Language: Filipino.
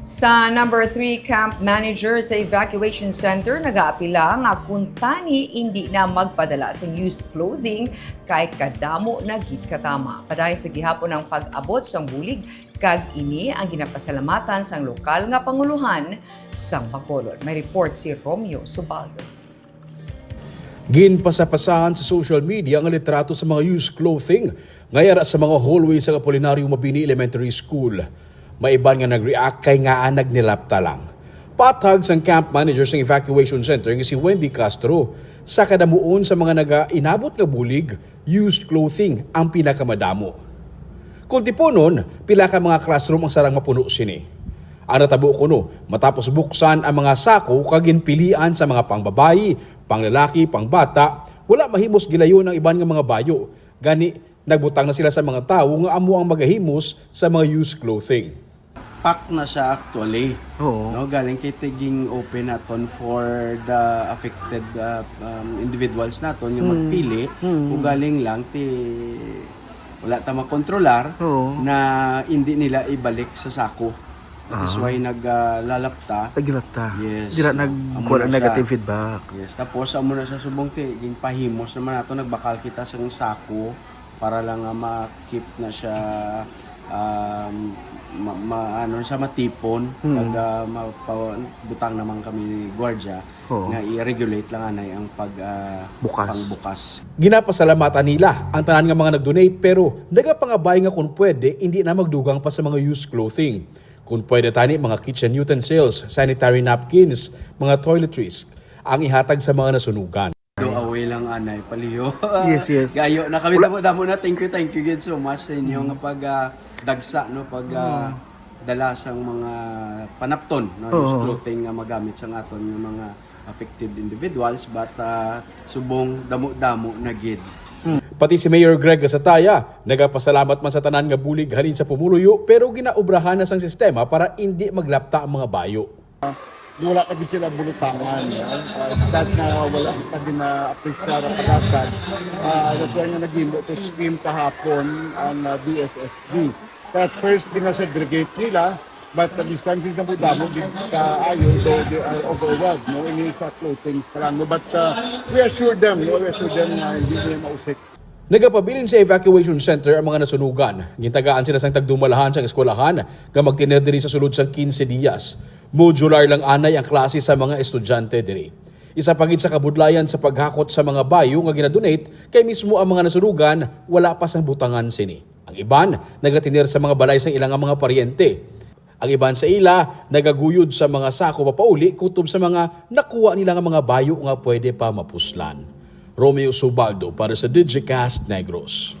Sa number 3 camp manager sa evacuation center, nag-aapila nga kung tani hindi na magpadala sa used clothing kay kadamo na gid katama. Padayon sa gihapon ng pag-abot sang bulig kag ini ang ginapasalamatan sang lokal nga panguluhan sang Bacolod. May report si Romeo Subaldo. Ginpasapasahan sa social media ang litrato sa mga used clothing ngayara sa mga hallways sa Apolinario Mabini Elementary School. Maiban nga nag-react kay nga ang nagnilapta lang. Patag sang camp manager sa evacuation center nga si Wendy Castro sa kadamuon sa mga naga-inabot nga bulig, used clothing ang pinakamadamo. Kung tiponon, pila ka mga classroom ang sarang mapuno sini. Ang natabo ko no, matapos buksan ang mga sako kagin pilian sa mga pangbabayi, panglalaki, pangbata, wala mahimos gilayon ang iban nga mga bayo. Gani, nagbutang na sila sa mga tao nga amo ang magahimos sa mga used clothing. Pack na siya actually. Oo. No, galing kay tiging open naton for the affected uh, um, individuals naton yung magpili kung galing lang ti wala ta makontrolar Oo. na hindi nila ibalik sa sako. That's why naglalapta. Nagilapta. Yes. Dira nag Amo na ng negative siya. feedback. Yes, tapos amo na sa subong ti ging pahimos naman nato nagbakal kita sa sako para lang nga ma-keep na siya um, ma, ma- ano siya matipon pag uh, mapabutang naman kami ni gwardiya Oo. nga i-regulate lang anay ang pag ah, Bukas. pangbukas. Ginapasalamatan nila ang tanan nga mga nag-donate pero nagapangabay nga kung pwede hindi na magdugang pa sa mga used clothing. Kung pwede tani mga kitchen utensils, sanitary napkins, mga toiletries ang ihatag sa mga nasunugan. Do away lang anay. Paliyo. Yes, yes. Gayo na kami damo damo na. Thank you thank you good so much sa inyo nga pag ah, dagsa no? Pag ah, dala sang mga panapton no? Used clothing nga magamit sa aton yung mga affected individuals. But ah, subong damo-damo na gid. Pati si Mayor Greg Gasataya, nagapasalamat man sa tanan nga bulig halin sa pumuluyo pero ginaubrahan na sang sistema para hindi maglapta ang mga bayo. Wala ka sila bulutangan. Uh, instead na wala ka din na apresyar ang kagagad. Uh, that's why nga naging ito scheme kahapon ang uh, DSSD. But first, binasegregate nila, but the distancing sa Budamo, di ka ayo, though they are overwhelmed, no? Ini sa clothing pa lang, no? But uh, we assure them, no? We assure them na hindi nila mausik. Nagapabilin sa evacuation center ang mga nasunugan. Gintagaan sila sang tagdumalahan sa eskwelahan nga magtiner diri sa sulod sang 15 dias. Modular lang anay ang klase sa mga estudyante diri. Isa pagid sa kabudlayan sa paghakot sa mga bayo nga ginadonate kay mismo ang mga nasunugan wala pa sang butangan sini. Ang iban nagatiner sa mga balay sa ilang mga paryente. Ang iban sa ila nagaguyod sa mga sako papauli kutob sa mga nakuha nila nga mga bayo nga pwede pa mapuslan. Romeo Subaldo para sa Digicast Negros.